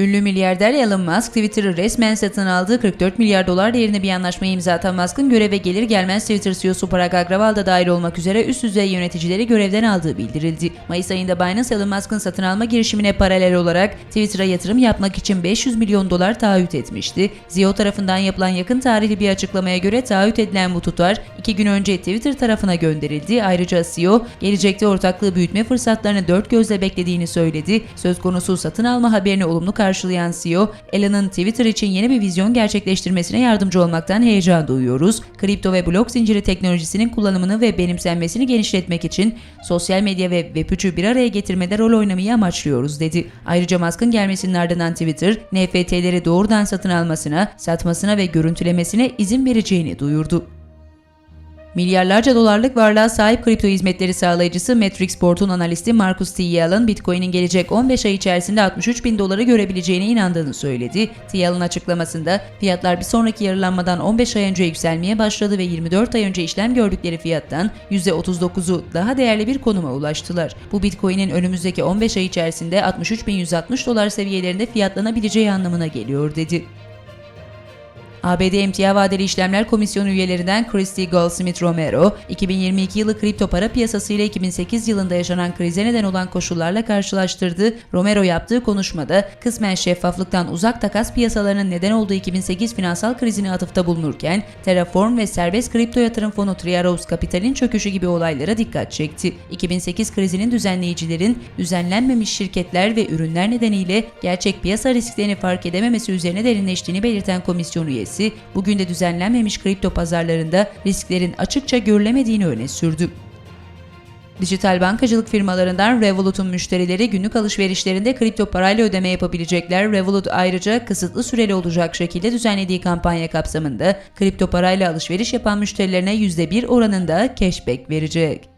Ünlü milyarder Elon Musk Twitter'ı resmen satın aldığı 44 milyar dolar değerinde bir anlaşmaya imza atan Musk'ın göreve gelir gelmez Twitter CEO'su Parag Agrawal da dahil olmak üzere üst düzey yöneticileri görevden aldığı bildirildi. Mayıs ayında Binance Elon Musk'ın satın alma girişimine paralel olarak Twitter'a yatırım yapmak için 500 milyon dolar taahhüt etmişti. CEO tarafından yapılan yakın tarihli bir açıklamaya göre taahhüt edilen bu tutar 2 gün önce Twitter tarafına gönderildi. Ayrıca CEO gelecekte ortaklığı büyütme fırsatlarını dört gözle beklediğini söyledi. Söz konusu satın alma haberini olumlu karşılayan CEO, Elon'ın Twitter için yeni bir vizyon gerçekleştirmesine yardımcı olmaktan heyecan duyuyoruz. Kripto ve blok zinciri teknolojisinin kullanımını ve benimsenmesini genişletmek için sosyal medya ve Web3'ü bir araya getirmede rol oynamayı amaçlıyoruz dedi. Ayrıca Musk'ın gelmesinin ardından Twitter, NFT'leri doğrudan satın almasına, satmasına ve görüntülemesine izin vereceğini duyurdu. Milyarlarca dolarlık varlığa sahip kripto hizmetleri sağlayıcısı Matrix Port'un analisti Marcus T. Yalın, Bitcoin'in gelecek 15 ay içerisinde 63 bin doları görebileceğine inandığını söyledi. T. Yalın açıklamasında, fiyatlar bir sonraki yarılanmadan 15 ay önce yükselmeye başladı ve 24 ay önce işlem gördükleri fiyattan %39'u daha değerli bir konuma ulaştılar. Bu Bitcoin'in önümüzdeki 15 ay içerisinde 63.160 dolar seviyelerinde fiyatlanabileceği anlamına geliyor dedi. ABD Emtia Vadeli İşlemler Komisyonu üyelerinden Christy Goldsmith Romero, 2022 yılı kripto para piyasası ile 2008 yılında yaşanan krize neden olan koşullarla karşılaştırdı. Romero yaptığı konuşmada kısmen şeffaflıktan uzak takas piyasalarının neden olduğu 2008 finansal krizine atıfta bulunurken, Terraform ve serbest kripto yatırım fonu Three Arrows Capital'in çöküşü gibi olaylara dikkat çekti. 2008 krizinin düzenleyicilerin düzenlenmemiş şirketler ve ürünler nedeniyle gerçek piyasa risklerini fark edememesi üzerine derinleştiğini belirten komisyon üyesi, bugün de düzenlenmemiş kripto pazarlarında risklerin açıkça görülemediğini öne sürdü. Dijital bankacılık firmalarından Revolut'un müşterileri günlük alışverişlerinde kripto parayla ödeme yapabilecekler. Revolut ayrıca kısıtlı süreli olacak şekilde düzenlediği kampanya kapsamında kripto parayla alışveriş yapan müşterilerine %1 oranında cashback verecek.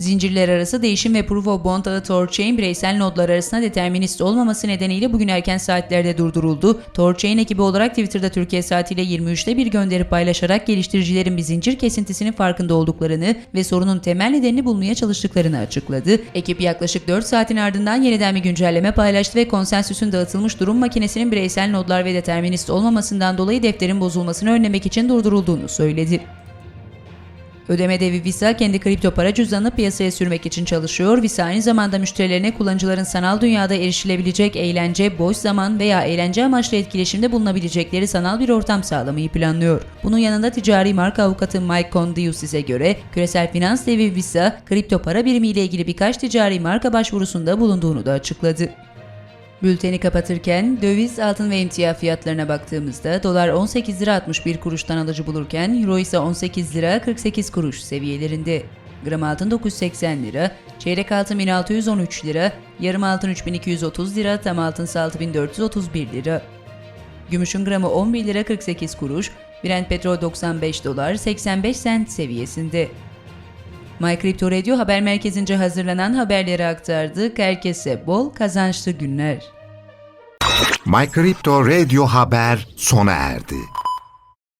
Zincirler arası değişim ve Proof of Bond ağı Torchain bireysel nodlar arasında determinist olmaması nedeniyle bugün erken saatlerde durduruldu. Torchain ekibi olarak Twitter'da Türkiye saatiyle 23'te bir gönderi paylaşarak geliştiricilerin bir zincir kesintisinin farkında olduklarını ve sorunun temel nedenini bulmaya çalıştıklarını açıkladı. Ekip yaklaşık 4 saatin ardından yeniden bir güncelleme paylaştı ve konsensüsün dağıtılmış durum makinesinin bireysel nodlar ve determinist olmamasından dolayı defterin bozulmasını önlemek için durdurulduğunu söyledi. Ödeme devi Visa kendi kripto para cüzdanını piyasaya sürmek için çalışıyor. Visa aynı zamanda müşterilerine kullanıcıların sanal dünyada erişilebilecek eğlence, boş zaman veya eğlence amaçlı etkileşimde bulunabilecekleri sanal bir ortam sağlamayı planlıyor. Bunun yanında ticari marka avukatı Mike Condiusis'e göre küresel finans devi Visa, kripto para birimiyle ilgili birkaç ticari marka başvurusunda bulunduğunu da açıkladı. Bülteni kapatırken döviz, altın ve emtia fiyatlarına baktığımızda dolar 18 lira 61 kuruştan alıcı bulurken euro ise 18 lira 48 kuruş seviyelerinde. Gram altın 980 lira, çeyrek altın 1613 lira, yarım altın 3230 lira, tam altın ise 6431 lira. Gümüşün gramı 11 lira 48 kuruş, Brent petrol 95 dolar 85 sent seviyesinde. My Crypto Radio haber merkezince hazırlanan haberleri aktardık. Herkese bol kazançlı günler. My Crypto Radio Haber sona erdi.